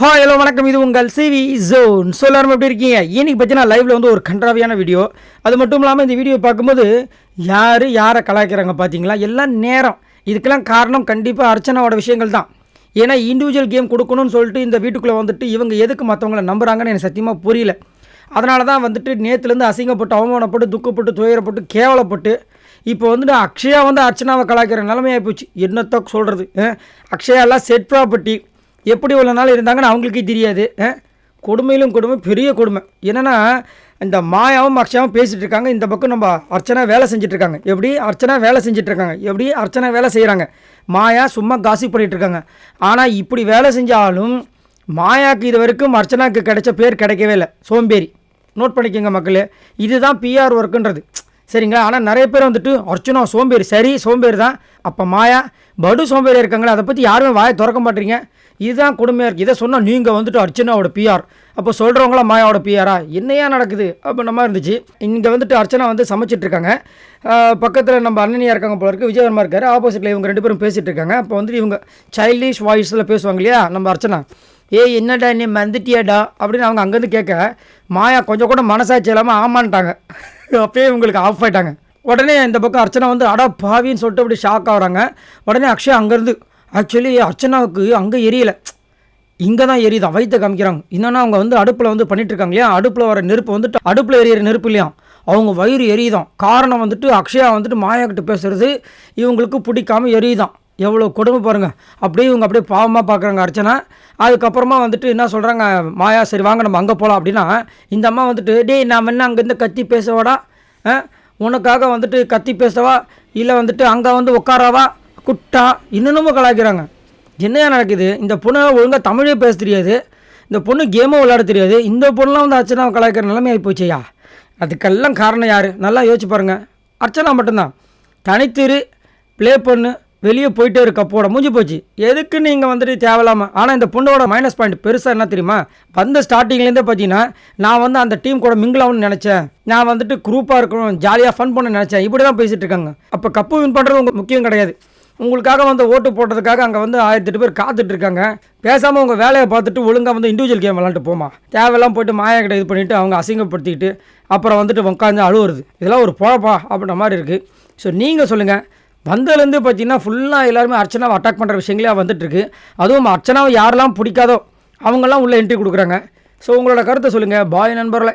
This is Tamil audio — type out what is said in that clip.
ஹாய் ஹலோ வணக்கம். இது உங்கள் சிவி ஜோன் ஸோ எல்லாரும் எப்படி இருக்கீங்க? இன்னைக்கு பார்த்தீங்கன்னா லைவில் வந்து ஒரு கன்றாவியான வீடியோ அது மட்டும் இல்லாமல் இந்த வீடியோ பார்க்கும்போது யார் யாரை கலாய்க்கிறாங்க பார்த்தீங்களா? எல்லாம் நேரம். இதுக்கெல்லாம் காரணம் கண்டிப்பாக அர்ச்சனாவோட விஷயங்கள் தான். ஏன்னா இண்டிவிஜுவல் கேம் கொடுக்கணும்னு சொல்லிட்டு இந்த வீட்டுக்குள்ளே வந்துட்டு இவங்க எதுக்கு மற்றவங்கள நம்புகிறாங்கன்னு எனக்கு சத்தியமாக புரியல. அதனால தான் வந்துட்டு நேற்றுலேருந்து அசிங்கப்பட்டு அவமானப்பட்டு துக்கப்பட்டு துயரப்பட்டு கேவலப்பட்டு இப்போ வந்துட்டு அக்ஷயா வந்து அர்ச்சனாவை கலாய்க்கிற நிலைமையாக போச்சு. என்னத்தோ சொல்கிறது அக்ஷயா எல்லாம் செட் ப்ராப்பர்ட்டி எப்படி உள்ள நாள் இருந்தாங்கன்னு அவங்களுக்கே தெரியாது. கொடுமையிலும் கொடுமை பெரிய கொடுமை. என்னென்னா இந்த மாயாவும் அக்ஷயாவும் பேசிகிட்டு இருக்காங்க. இந்த பக்கம் நம்ம அர்ச்சனா வேலை செஞ்சிட்ருக்காங்க எப்படி? அர்ச்சனா வேலை செஞ்சிட்ருக்காங்க எப்படி? அர்ச்சனா வேலை செய்கிறாங்க மாயா சும்மா காசி பண்ணிட்டு இருக்காங்க. ஆனால் இப்படி வேலை செஞ்சாலும் மாயாவுக்கு இது வரைக்கும் அர்ச்சனாக்கு கிடைச்ச பேர் கிடைக்கவே இல்லை. சோம்பேறி. நோட் பண்ணிக்கோங்க மக்களே. இதுதான் பிஆர் ஒர்க்குன்றது சரிங்களா? ஆனால் நிறைய பேர் வந்துட்டு அர்ச்சனா சோம்பேறி. சரி சோம்பேறி தான். அப்போ மாயா படு சோம்பேறி இருக்காங்களே அதை பற்றி யாருமே வாயை திறக்க மாட்டீங்க. இதுதான் கொடுமையாக இருக்குது இதை சொன்னால் நீங்கள் வந்துட்டு அர்ச்சனாவோட பிஆர் அப்போ சொல்கிறவங்களா மாயாவோட பிஆரா என்னையா நடக்குது? அப்படின்ற மாதிரி இருந்துச்சு. இங்கே வந்துட்டு அர்ச்சனா வந்து சமைச்சிட்டு இருக்காங்க. பக்கத்தில் நம்ம அண்ணனியாக இருக்காங்க போல இருக்குது விஜயவர்மா இருக்கார். ஆப்போசிட்டில் இவங்க ரெண்டு பேரும் பேசிகிட்டு இருக்காங்க. அப்போ வந்துட்டு இவங்க சைல்டிஷ் வாய்ஸில் பேசுவாங்க இல்லையா நம்ம அர்ச்சனா? ஏய் என்னடா நீ வந்துட்டியாடா அப்படின்னு அவங்க அங்கேருந்து கேட்க மாயா கொஞ்சம் கூட மனசாட்சி இல்லாமல் ஆமான்ட்டாங்க. அப்பயே உங்களுக்கு ஆஃப் ஆயிட்டாங்க. உடனே இந்த பக்கம் அர்ச்சனா வந்து அடா பாவின்னு சொல்லிட்டு அப்படி ஷாக் ஆகிறாங்க. உடனே அக்ஷயா அங்கேருந்து ஆக்சுவலி அர்ச்சனாவுக்கு அங்கே எரியல. இங்கே தான் எரியுதான் வயிற்ற காமிக்கிறாங்க. என்னன்னா அவங்க வந்து அடுப்பில் வந்து பண்ணிட்டு இருக்காங்க இல்லையா? அடுப்பில் வர நெருப்பு வந்துட்டு அடுப்பில் எரியிற நெருப்பு இல்லையா? அவங்க வயிறு எரியுதான். காரணம் வந்துட்டு அக்ஷயா வந்துட்டு மாயா கிட்ட பேசுறது இவங்களுக்கு பிடிக்காம எரியுதான். எவ்வளோ கொடுமை பாருங்க. அப்படியே இவங்க அப்படியே பாவமாக பார்க்குறாங்க அர்ச்சனா. அதுக்கப்புறமா வந்துட்டு என்ன சொல்கிறாங்க மாயா சரி வாங்க நம்ம அங்கே போகலாம் அப்படின்னா இந்த அம்மா வந்துட்டு டேய் நான் என்ன அங்கேருந்து கத்தி பேசவாடா. உனக்காக வந்துட்டு கத்தி பேசவா? இல்லை வந்துட்டு அங்கே வந்து உட்காரவா? குட்டா. இன்னமும் கலாய்க்கிறாங்க. என்னையா நடக்குது? இந்த பொண்ணு ஒழுங்காக தமிழே பேச தெரியாது. இந்த பொண்ணு கேமும் விளையாட தெரியாது. இந்த பொண்ணுலாம் வந்து அர்ச்சனா கலாய்க்கிற நிலைமை ஆகி அதுக்கெல்லாம் காரணம் யார்? நல்லா யோசிச்சு பாருங்கள் அர்ச்சனா மட்டும்தான். தனித்திரு ப்ளே பொண்ணு. வெளியே போயிட்டே இருக்க போட முடிஞ்சு போச்சு. எதுக்கு நீங்கள் வந்துட்டு தேவையில்லாமல் ஆனால் இந்த பொண்ணோட மைனஸ் பாயிண்ட் பெருசாக என்ன தெரியுமா? வந்த ஸ்டார்டிங்லேருந்தே பார்த்தீங்கன்னா நான் வந்து அந்த டீம் கூட மிங்கிள் ஆகணும்னு நினச்சேன். நான் வந்துட்டு குரூப்பாக இருக்கணும் ஜாலியாக ஃபன் பண்ண நினச்சேன். இப்படி தான் பேசிகிட்டு இருக்காங்க. அப்போ கப்பு வின் பண்ணுறது உங்களுக்கு முக்கியம் கிடையாது. உங்களுக்காக வந்து ஓட்டு போட்டதுக்காக அங்கே வந்து ஆயிரத்தி எட்டு பேர் காத்துட்டு இருக்காங்க. பேசாமல் உங்கள் வேலையை பார்த்துட்டு ஒழுங்காக வந்து இண்டிவிஜுவல் கேம் விளாண்டு போமா தேவையெல்லாம் போயிட்டு மாயா கிட்ட இது பண்ணிவிட்டு அவங்க அசிங்கப்படுத்திக்கிட்டு அப்புறம் வந்துட்டு உட்காந்து அழுவுறது. இதெல்லாம் ஒரு பொழப்பா அப்படின்ற மாதிரி இருக்குது ஸோ நீங்கள் சொல்லுங்கள் வந்ததுலேருந்து பார்த்தீங்கன்னா ஃபுல்லாக எல்லாருமே அர்ச்சனாவை அட்டாக் பண்ணுற விஷயங்களே வந்துட்டுருக்கு. அதுவும் அர்ச்சனாவை யாரெல்லாம் பிடிக்காதோ அவங்கெல்லாம் உள்ளே என்ட்ரி கொடுக்குறாங்க. ஸோ உங்களோட கருத்தை சொல்லுங்கள் பாய் நண்பர்களை.